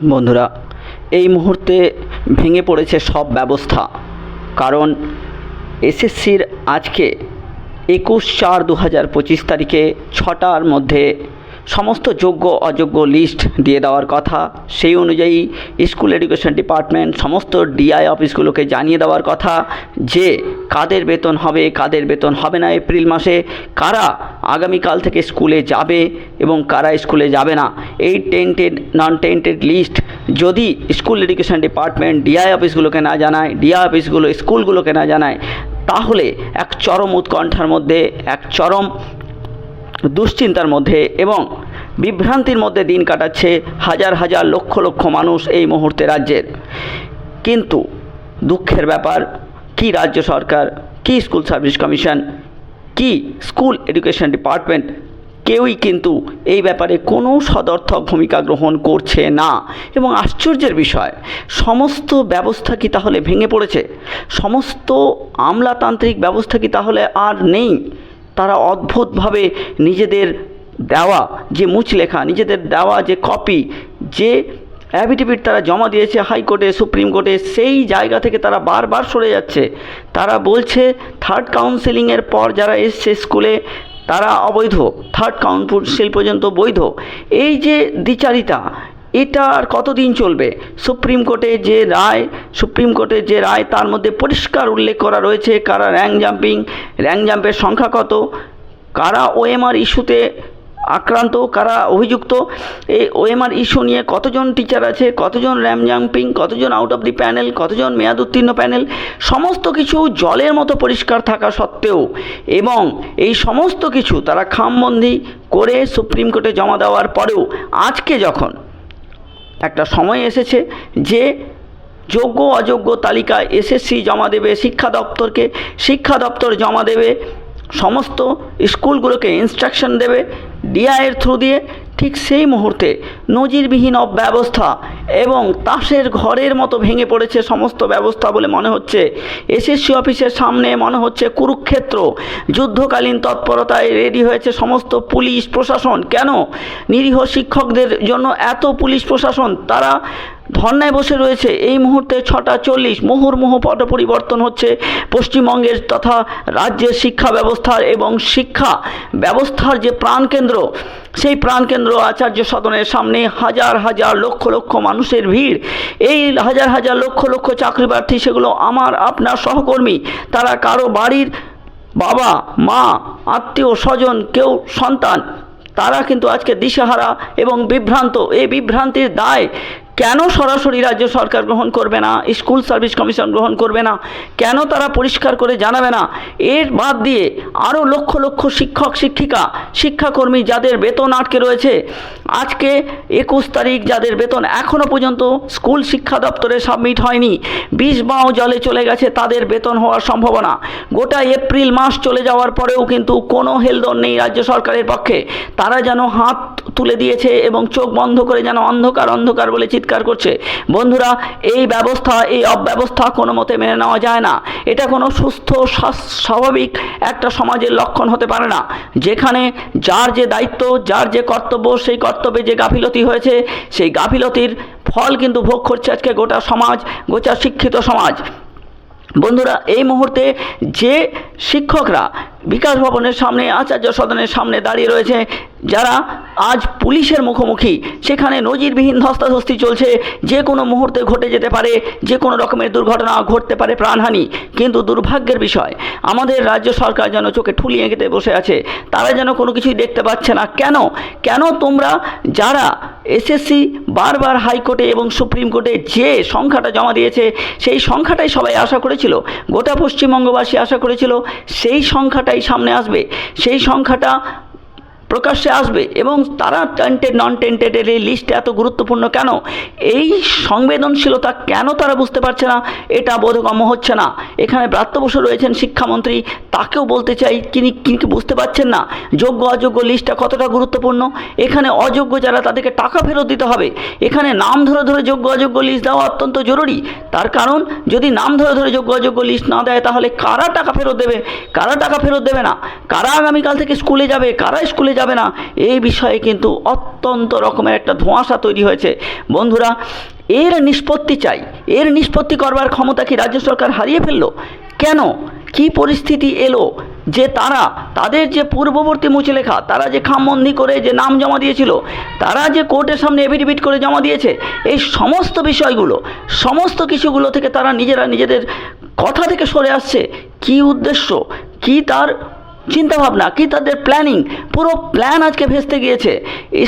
বন্ধুরা, এই মুহূর্তে ভেঙে পড়েছে সব ব্যবস্থা। কারণ এসএসসির আজকে একুশ চার দু হাজার পঁচিশ তারিখে ছটার মধ্যে সমস্ত যোগ্য, অযোগ্য লিস্ট দিয়ে দেওয়ার কথা। সেই অনুযায়ী স্কুল এডুকেশন ডিপার্টমেন্ট সমস্ত ডিআই অফিসগুলোকে জানিয়ে দেওয়ার কথা যে, কাদের বেতন হবে, কাদের বেতন হবে না এপ্রিল মাসে, কারা আগামীকাল থেকে স্কুলে যাবে এবং কারা স্কুলে যাবে না। এই টেন্টেড নন টেন্টেড লিস্ট যদি স্কুল এডুকেশন ডিপার্টমেন্ট ডিআই অফিসগুলোকে না জানায় ডিআই অফিসগুলো স্কুলগুলোকে না জানায়, তাহলে এক চরম উৎকণ্ঠার মধ্যে, এক চরম দুশ্চিন্তার মধ্যে এবং বিভ্রান্তির মধ্যে দিন কাটাচ্ছে হাজার হাজার লক্ষ লক্ষ মানুষ এই মুহূর্তে রাজ্যের। কিন্তু দুঃখের ব্যাপার, কি রাজ্য সরকার, কি স্কুল সার্ভিস কমিশন, কি স্কুল এডুকেশন ডিপার্টমেন্ট, কেউই কিন্তু এই ব্যাপারে কোনো সদর্থক ভূমিকা গ্রহণ করছে না। এবং আশ্চর্যের বিষয়, সমস্ত ব্যবস্থা কি তাহলে ভেঙে পড়েছে? সমস্ত আমলাতান্ত্রিক ব্যবস্থা কি তাহলে আর নেই? তারা অদ্ভুতভাবে নিজেদের দেওয়া যে মুচলেখা, নিজেদের দেওয়া যে কপি, যে অ্যাফিডেভিট তারা জমা দিয়েছে হাইকোর্টে, সুপ্রিম কোর্টে, সেই জায়গা থেকে তারা বারবার সরে যাচ্ছে। তারা বলছে থার্ড কাউন্সেলিংয়ের পর যারা এসছে স্কুলে, তারা অবৈধ। থার্ড কাউন্সিল পর্যন্ত বৈধ। এই যে দ্বিচারিতা এটা আর কতদিন চলবে? সুপ্রিম কোর্টে যে রায়, সুপ্রিম কোর্টের যে রায়, তার মধ্যে পরিষ্কার উল্লেখ করা রয়েছে কারা র্যাঙ্ক জাম্পিং র্যাঙ্ক জাম্পের সংখ্যা কত, কারা ওএমআর ইস্যুতে আক্রান্ত, কারা অভিযুক্ত, এই ওএমআর ইস্যু নিয়ে কতজন টিচার আছে, কতজন র্যাম জাম্পিং, কতজন আউট অফ দি প্যানেল কতজন মেয়াদ উত্তীর্ণ প্যানেল সমস্ত কিছু জলের মতো পরিষ্কার থাকা সত্ত্বেও এবং এই সমস্ত কিছু তারা খামবন্দি করে সুপ্রিম কোর্টে জমা দেওয়ার পরেও আজকে যখন একটা সময় এসেছে যে যোগ্য অযোগ্য তালিকা এসএসসি জমা দেবে, শিক্ষা দপ্তরকে, শিক্ষা দপ্তর জমা দেবে, সমস্ত স্কুলগুলোকে ইনস্ট্রাকশন দেবে ডিআইয়ের থ্রু দিয়ে ঠিক সেই মুহূর্তে নজিরবিহীন অব্যবস্থা এবং তাসের ঘরের মতো ভেঙে পড়েছে সমস্ত ব্যবস্থা বলে মনে হচ্ছে। এসএসসি অফিসের সামনে মনে হচ্ছে কুরুক্ষেত্র। যুদ্ধকালীন তৎপরতায় রেডি হয়েছে সমস্ত পুলিশ প্রশাসন। কেন? নিরীহ শিক্ষকদের জন্য এত পুলিশ প্রশাসন? তারা ধর্নায় বসে রয়েছে। এই মুহূর্তে ছটা চল্লিশ মুহুর্মুহ পট পরিবর্তন হচ্ছে পশ্চিমবঙ্গের তথা রাজ্যের শিক্ষা ব্যবস্থার এবং শিক্ষা ব্যবস্থার যে প্রাণকেন্দ্র, সেই প্রাণকেন্দ্র আচার্য সদনের সামনে হাজার হাজার লক্ষ লক্ষ মানুষের ভিড়। এই হাজার হাজার লক্ষ লক্ষ চাকরি প্রার্থী সেগুলো আমার, আপনার সহকর্মী, তারা কারও বাড়ির বাবা, মা, আত্মীয়, স্বজন, কেউ সন্তান, তারা কিন্তু আজকে দিশেহারা এবং বিভ্রান্ত। এই বিভ্রান্তির দায় কেন সরাসরি রাজ্য সরকার গ্রহণ করবে না, স্কুল সার্ভিস কমিশন গ্রহণ করবে না, কেন তারা পরিষ্কার করে জানাবে না? এর বাদ দিয়ে আরও লক্ষ লক্ষ শিক্ষক, শিক্ষিকা, শিক্ষাকর্মী যাদের বেতন আটকে রয়েছে, আজকে একুশ তারিখ যাদের বেতন এখনও পর্যন্ত স্কুল শিক্ষা দপ্তরে সাবমিট হয়নি, বিষ বাও জলে চলে গেছে, তাদের বেতন হওয়ার সম্ভাবনা। গোটা এপ্রিল মাস চলে যাওয়ার পরেও কিন্তু কোনো হেলদোল নেই রাজ্য সরকারের পক্ষে। তারা যেন হাত তুলে দিয়েছে এবং চোখ বন্ধ করে যেন অন্ধকার অন্ধকার বলে চিৎকার করছে। বন্ধুরা, এই ব্যবস্থা, এই অব্যবস্থা কোনো মতে মেনে নেওয়া যায় না। এটা কোনো সুস্থ স্বাভাবিক একটা সমাজের লক্ষণ হতে পারে না। যেখানে যার যে দায়িত্ব, যার যে কর্তব্য, সেই কর্তব্যে যে গাফিলতি হয়েছে, সেই গাফিলতির ফল কিন্তু ভোগ করছে আজকে গোটা সমাজ, গোটা শিক্ষিত সমাজ। বন্ধুরা, এই মুহূর্তে যে শিক্ষকরা বিকাশ ভবনের সামনে, আচার্য সদনের সামনে দাঁড়িয়ে রয়েছে, যারা আজ পুলিশের মুখোমুখি। সেখানে নজিরবিহীন ধস্তাধস্তি চলছে। যে কোনো মুহূর্তে ঘটে যেতে পারে, যে কোনো রকমের দুর্ঘটনা ঘটতে পারে প্রাণহানি। কিন্তু দুর্ভাগ্যের বিষয়, আমাদের রাজ্য সরকার যেন চোখে ঠুলি এঁকেতে বসে আছে, তারা যেন কোনো কিছুই দেখতে পাচ্ছে না। কেন? কেন তোমরা যারা এসএসসি বারবার হাইকোর্টে এবং সুপ্রিম কোর্টে যে সংখ্যাটা জমা দিয়েছে, সেই সংখ্যাটাই সবাই আশা করেছিল, গোটা পশ্চিমবঙ্গবাসী আশা করেছিল, সেই সংখ্যাটাই সামনে আসবে। সেই সংখ্যাটা প্রকাশ্যে আসবে এবং তারা টেন্টেড নন টেন্টেডের এই লিস্ট এত গুরুত্বপূর্ণ কেন? এই সংবেদনশীলতা কেন তারা বুঝতে পারছে না? এটা বোধগম্য হচ্ছে না। এখানে ব্রাত্য বসু রয়েছেন শিক্ষামন্ত্রী। তাকেও বলতে চাই, তিনি কিন্তু বুঝতে পারছেন না? যোগ্য, অযোগ্য লিস্টটা কতটা গুরুত্বপূর্ণ? এখানে অযোগ্য যারা তাদেরকে টাকা ফেরত দিতে হবে। এখানে নাম ধরে ধরে যোগ্য, অযোগ্য লিস্ট দেওয়া অত্যন্ত জরুরি। তার কারণ, যদি নাম ধরে ধরে যোগ্য, অযোগ্য লিস্ট না দেয়, তাহলে কারা টাকা ফেরত দেবে? কারা টাকা ফেরত দেবে না? কারা আগামীকাল থেকে স্কুলে যাবে? কারা স্কুলে যাবে না। এই বিষয়ে কিন্তু অত্যন্ত রকমের একটা ধোঁয়াশা তৈরি হয়েছে। বন্ধুরা, এর নিষ্পত্তি চাই। এর নিষ্পত্তি করবার ক্ষমতা কি রাজ্য সরকার হারিয়ে ফেলল? কেন? কি পরিস্থিতি এলো? যে তারা, তাদের যে পূর্ববর্তী মুচলেখা, তারা যে খামবন্দি করে যে নাম জমা দিয়েছিল, তারা যে কোর্টের সামনে এফিডেভিট করে জমা দিয়েছে, এই সমস্ত বিষয়গুলো, সমস্ত কিছুগুলো থেকে তারা নিজেরা নিজেদের কথা থেকে সরে আসছে। কি উদ্দেশ্য? কি তার চিন্তাভাবনা কি তাদের প্ল্যানিং পুরো প্ল্যান আজকে ভেস্তে গিয়েছে।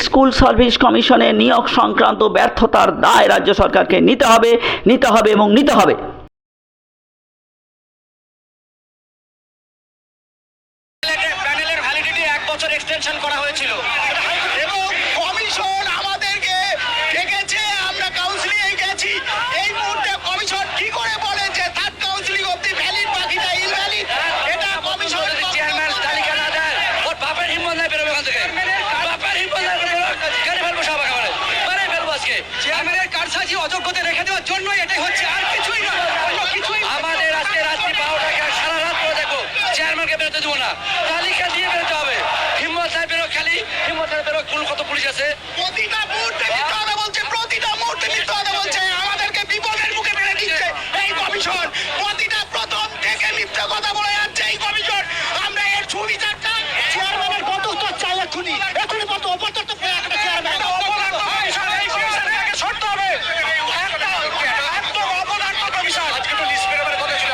স্কুল সার্ভিস কমিশনের নিয়োগ সংক্রান্ত ব্যর্থতার দায় রাজ্য সরকারকে নিতে হবে নিতে হবে এবং নিতে হবে। করা হয়েছিল এবং কমিশন আমাদেরকে ডেকেছে আমরা কাউন্সিলিং এ গেছি এই মুহূর্তে কমিশন কি করে বলে যে থার্ড কাউন্সিলিং অব্দি ভ্যালিড বাকিটা ইনভ্যালিড এটা কমিশন চেয়ারম্যান তালিকা না দেয় ওর বাপের হিম্মত নাই বেরোবে এখান থেকে বাপের হিম্মত নাই বেরোবে কেন ফেলব সব একেবারে মানে ফেলব আজকে চেয়ারম্যানের কারসাজি জন্যই এটাই হচ্ছে আর কিছুই না অন্য কিছুই না। আমাদের আজকে রাত্রি বারোটাকে সারা রাত করে দেখো চেয়ারম্যানকে বেরোতে দেবো না তালিকা দিয়ে বেরোতে হবে হিম্মত নাই বেরো খালি হিম্মত নাই বেরো কোন কত পুলিশ আছে প্রতিটা মুহূর্তে মিথ্যা কথা বলছে প্রতিটা মুহূর্তে মিথ্যা কথা বলছে আমাদেরকে বিপদের মুখে ফেলে দিচ্ছে এই কমিশন প্রতিটা প্রথম থেকে মিথ্যা কথা বলে যাচ্ছে এই কমিশন আমরা এর সুবিচারটা চেয়ারম্যানের পদত্ব চাই এক্ষুনি এক্ষুনি পদ অপদত্ত একটা চেয়ারম্যান সরতে হবে একদম অপদার্থ কমিশন আজকে তো লিস্ট বেরোবার কথা ছিল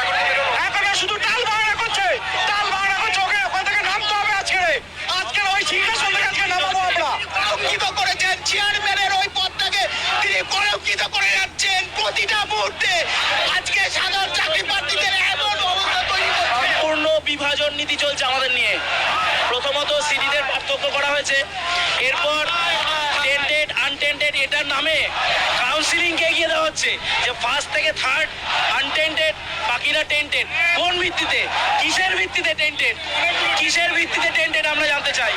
এখন শুধু টাল বাড়া করছে টাল বাড়া করছে ওকে ওখান থেকে নামতে হবে আজকে আজকে ওই সিংহাসন থেকে আজকে নামাবো আমরা কলঙ্কিত করেছেন চেয়ারম্যানের ওই পদটাকে তিনি কলঙ্কিত করে যাচ্ছেন প্রতিটা মুহূর্তে। আজকে সাধারণ চাকরি প্রার্থীদের এমন অবস্থা তৈরি করছে। সম্পূর্ণ বিভাজন নীতি চলছে আমাদের নিয়ে। প্রথমত সিডিদের পার্থক্য করা হয়েছে। এরপর টেন্টেড আনটেন্টেড এটার নামে কাউন্সিলিংকে এগিয়ে দেওয়া হচ্ছে। যে ফার্স্ট থেকে থার্ড আনটেন্টেড বাকিরা টেন্টেড কোন ভিত্তিতে? কিসের ভিত্তিতে টেন্টেড কিসের ভিত্তিতে টেন্টেড আমরা জানতে চাই।